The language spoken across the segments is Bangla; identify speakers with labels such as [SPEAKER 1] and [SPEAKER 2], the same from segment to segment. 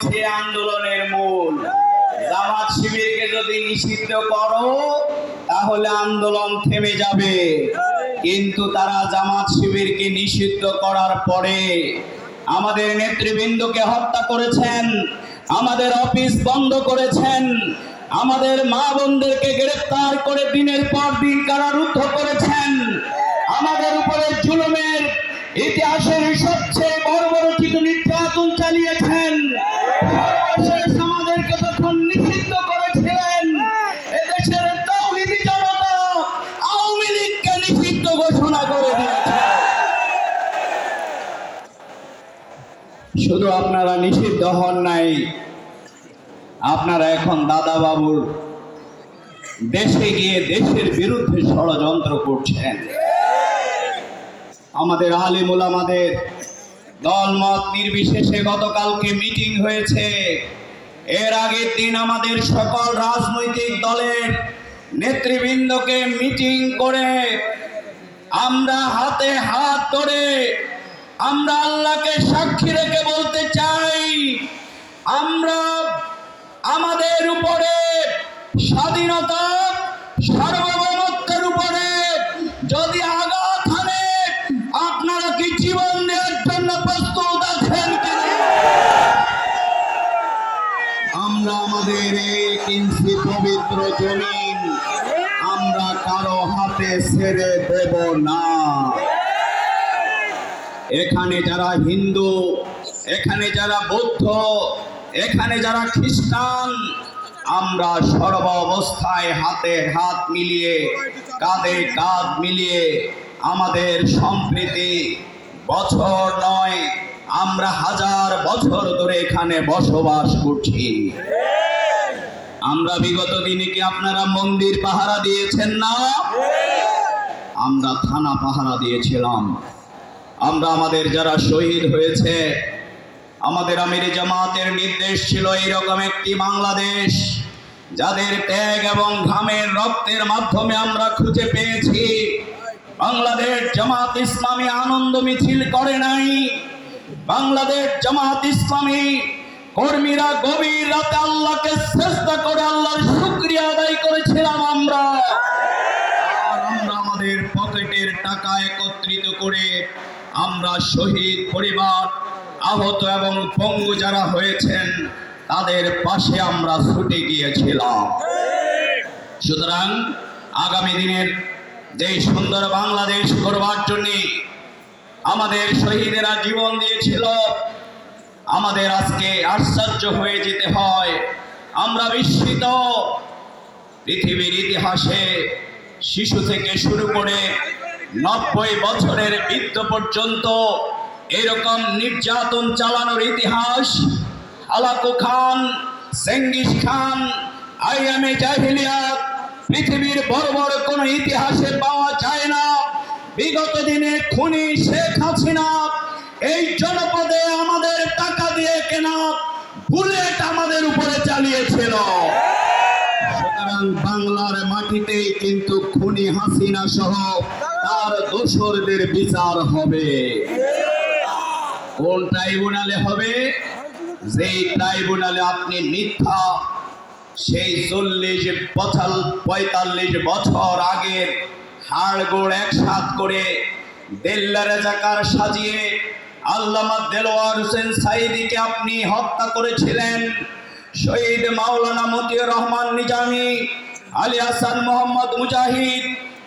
[SPEAKER 1] সে আন্দোলনের মূল। জামাত শিবিরকে যদি নিষিদ্ধ করো, তাহলে আন্দোলন থেমে যাবে। কিন্তু তারা জামাত শিবিরকে নিষিদ্ধ করার পরে আমাদের নেতৃবৃন্দকে হত্যা করেছেন, আমাদের অফিস বন্ধ করেছেন, আমাদের মা বোনদেরকে গ্রেফতার করে দিনের পর দিন কারারুদ্ধ করেছেন। আমাদের উপরে জুলুমের ইতিহাসের সবচেয়ে বর্বরচিত নির্যাতন চালিয়েছেন আপনারা নিষিদ্ধ হন নাই। আপনারা এখন দাদা বাবুর দেশে গিয়ে দেশের বিরুদ্ধে ষড়যন্ত্র করছেন। আমাদের আলিমুল আমাদের দলমত নির্বিশেষে গতকালকে মিটিং হয়েছে। এর আগের দিন আমাদের সকল রাজনৈতিক দলের নেতৃবৃন্দকে মিটিং করে আমরা হাতে হাত ধরে আমরা আল্লাহকে সাক্ষী রেখে বলতে চাই, আমরা আমাদের উপরে স্বাধীনতা সার্বভৌমত্বের উপরে যদি আঘাত হানে, আপনারা কি জীবন দেওয়ার জন্য প্রস্তুত আছেন আমরা আমাদের ইঞ্চি পবিত্র জমিন, আমরা কারও হাতে ছেড়ে দেব না। এখানে যারা হিন্দু, এখানে যারা বৌদ্ধ, এখানে যারা খ্রিস্টান, আমরা সর্ব অবস্থায় হাতে হাত মিলিয়ে, কাঁধে কাঁধ মিলিয়ে আমাদের সম্প্রীতি বছর নয়, আমরা হাজার বছর ধরে এখানে বসবাস করছি। আমরা বিগত দিনে কি আপনারা মন্দির পাহারা দিয়েছেন না? আমরা থানা পাহারা দিয়েছিলাম। আমরা আমাদের যারা শহীদ হয়েছে, আমাদের আমির জামাতের নির্দেশ ছিল এইরকম একটি বাংলাদেশ যাদের ত্যাগ এবং ঘামের রক্তের মাধ্যমে আমরা খুঁজে পেয়েছি। বাংলাদেশ জামাত ইসলামী আনন্দ মিছিল করে নাই। বাংলাদেশ জামাত ইসলামী কর্মীরা গভীর রাতে আল্লাহকে চেষ্টা করে আমরা শহীদ পরিবার আহত এবং পঙ্গু যারা হয়েছেন, তাদের পাশে আমরা ছুটে গিয়েছিলাম। সুতরাং আগামী দিনের যে সুন্দর বাংলাদেশ করবার জন্যে আমাদের শহীদেরা জীবন দিয়েছিল, আমাদের আজকে আশ্চর্য হয়ে যেতে হয়। আমরা বিস্মিত। পৃথিবীর ইতিহাসে শিশু থেকে শুরু করে নব্বই বছরের বৃদ্ধ পর্যন্ত এরকম নির্যাতন চালানোর ইতিহাস। আলাকু খান সেঙ্গিস খান আইএমএ জাহিলিয়াত পৃথিবীর বড় বড় কোনো ইতিহাসে পাওয়া যায় না। বিগত দিনে খুনি শেখ হাসিনা, এই জনপদে আমাদের টাকা দিয়ে কেনা বুলেট আমাদের উপরে চালিয়েছিল। সুতরাং বাংলার মাটিতেই কিন্তু খুনি হাসিনা সহ দোসরদের বিচার হবে। কোন ট্রাইব্যুনালে হবে? যেই ট্রাইব্যুনালে আপনি মিথ্যা, সেই চল্লিশ বছর পঁয়তাল্লিশ বছর আগের হাড়গোড় একসাথ করে দেল্লারে জাকার সাজিয়ে আল্লামা দেলোয়ার হোসেন সাইদিকে আপনি হত্যা করেছিলেন। শহীদ মাওলানা মতিউর রহমান নিজামী, আলী হাসান মোহাম্মদ মুজাহিদ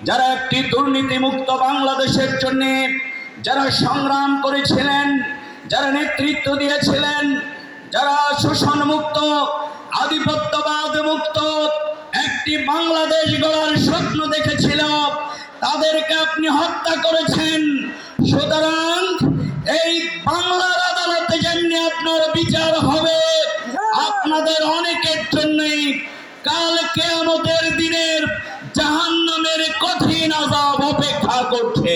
[SPEAKER 1] যারা একটি দুর্নীতিমুক্ত বাংলাদেশের জন্য যারা সংগ্রাম করেছিলেন, যারা নেতৃত্ব দিয়েছিলেন, যারা শোষণ মুক্ত আধিপত্যবাদ মুক্ত, একটি বাংলাদেশ গড়ার স্বপ্ন দেখেছিল, তাদেরকে আপনি হত্যা করেছেন। সুতরাং এই বাংলার আদালতে যেমনি আপনার বিচার হবে, আপনাদের অনেকের জন্যই কাল কেয়ামতের দিনের জাহান নামের কঠিন আজাব অপেক্ষা করছে।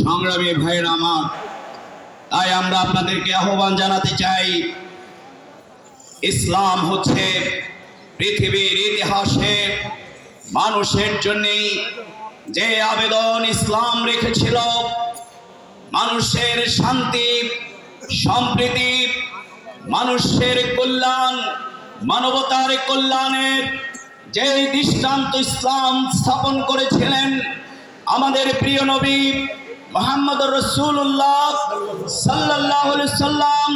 [SPEAKER 1] সংগ্রামী ভাইয়ের আমার, তাই আমরা আপনাদেরকে আহ্বান জানাতে চাই, ইসলাম হচ্ছে পৃথিবীর ইতিহাসে মানুষের জন্যেই যে আবেদন ইসলাম রেখেছিল, মানুষের শান্তি, সম্প্রীতি, মানুষের কল্যাণ, মানবতার কল্যাণের যে দৃষ্টান্ত ইসলাম স্থাপন করেছিলেন আমাদের প্রিয় নবী মোহাম্মদ রসুল্লাহ সাল্লাহ সাল্লাম,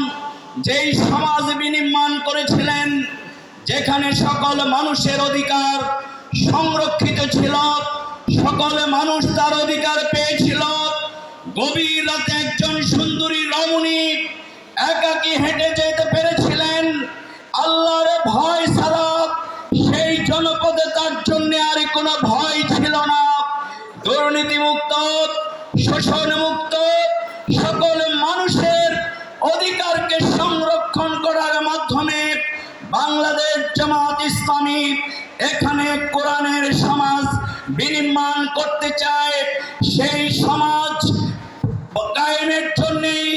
[SPEAKER 1] যেই সমাজ বিনির্মাণ করেছিলেন, যেখানে সকল মানুষের অধিকার সংরক্ষিত ছিল, সকল মানুষ তার অধিকার পেয়েছিল, গভীর একজন সুন্দরী রমণী একাকি হেঁটে যেতে পেরেছিলেন, আল্লাহর ভয় ইসলামী, এখানে কোরআনের সমাজ বিনির্মাণ করতে চায়, সেই সমাজ কায়েমের জন্যেই,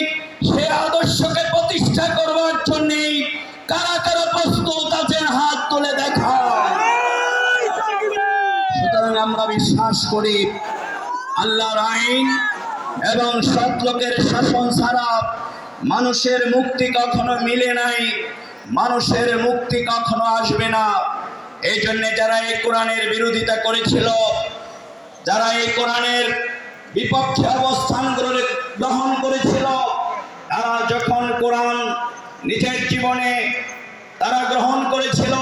[SPEAKER 1] সে আদর্শকে প্রতিষ্ঠা করবার জন্যেই কারা কারা প্রস্তুত আছেন হাত তুলে দেখা। সুতরাং আমরা বিশ্বাস করি, আল্লাহর আইন এবং সৎ লোকের শাসন ছাড়া মানুষের মুক্তি কখনো মিলে নাই। মানুষের মুক্তি কখনো আসবে না। এই জন্য যারা এই কোরআনের বিরোধিতা করেছিল, যারা এই কোরআনের বিপক্ষে অবস্থান গ্রহণ- করেছিল, তারা যখন কোরআন নিজের জীবনে তারা গ্রহণ করেছিল,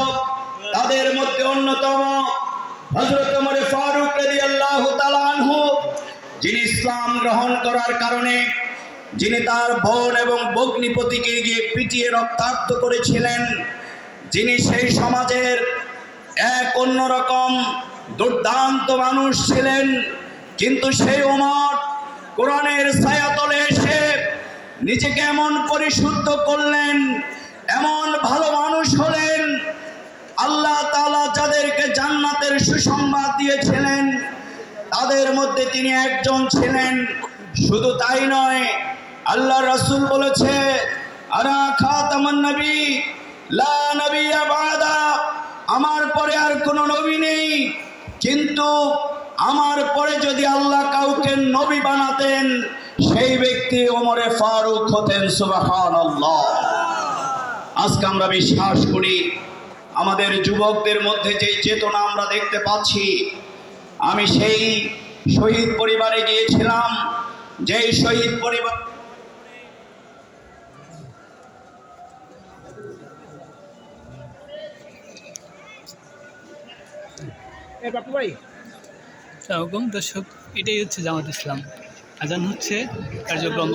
[SPEAKER 1] তাদের মধ্যে অন্যতম হজরত ফারুক তাআলা আনহু, যিনি ইসলাম গ্রহণ করার কারণে যিনি তার বোন এবং ভগ্নিপতিকে গিয়ে পিটিয়ে রক্তাক্ত করেছিলেন, যিনি সেই সমাজের এক অন্যরকম দুর্দান্ত মানুষ ছিলেন, কিন্তু সেই ওমর কোরআনের ছায়াতলে এসে নিজেকে এমন পরিশুদ্ধ করলেন, এমন ভালো মানুষ হলেন, আল্লাহ তালা যাদেরকে জান্নাতের সুসংবাদ দিয়েছিলেন, তাদের মধ্যে তিনি একজন ছিলেন। শুধু তাই নয় আল্লাহ রসুল বলেছে, আরা লা আমার পরে আর কোনো নবী নেই। কিন্তু আমার পরে যদি আল্লাহ কাউকে নবী বানাতেন, সেই ব্যক্তি ওমরে ফারুক হতেন, সুবহানাল্লাহ। আজকে আমরা বিশ্বাস করি, আমাদের যুবকদের মধ্যে যে চেতনা আমরা দেখতে পাচ্ছি, আমি সেই শহীদ পরিবারে গিয়েছিলাম, যেই শহীদ পরিবার
[SPEAKER 2] এবং দর্শক এটাই হচ্ছে জামাত ইসলাম। আজান হচ্ছে কার্যক্রম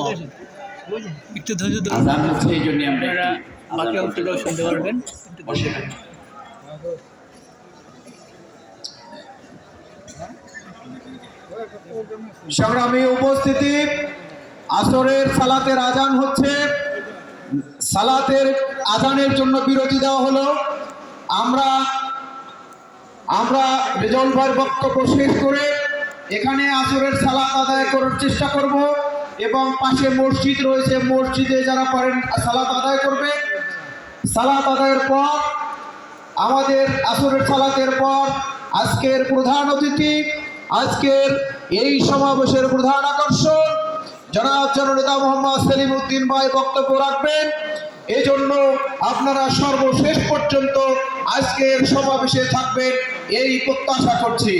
[SPEAKER 2] একটু ধৈর্য ধরুন।
[SPEAKER 1] আজান হচ্ছে এই জন্য
[SPEAKER 2] আপনারা বাকি অংশটাও শুনতে পারবেন।
[SPEAKER 3] সংগ্রামী উপস্থিতি আসরের সালাতের আজান হচ্ছে। সালাতের আজানের জন্য বিরতি দেওয়া হলো। আমরা আমরা রেজল ভাইয়ের বক্তব্য শেষ করে এখানে আসরের সালাত আদায় করার চেষ্টা করব এবং পাশে মসজিদ রয়েছে, মসজিদে যারা পারেন সালাত আদায় করবে। সালাত আদায়ের পর, আমাদের আসরের সালাতের পর আজকের প্রধান অতিথি, আজকের এই সমাবেশের প্রধান আকর্ষণ, জনাব জননেতা মোহাম্মদ সেলিম উদ্দিন ভাই বক্তব্য রাখবেন। এই জন্য আপনারা সর্বশেষ পর্যন্ত আজকের সমাবেশে থাকবেন। এই প্রত্যাশা করছি।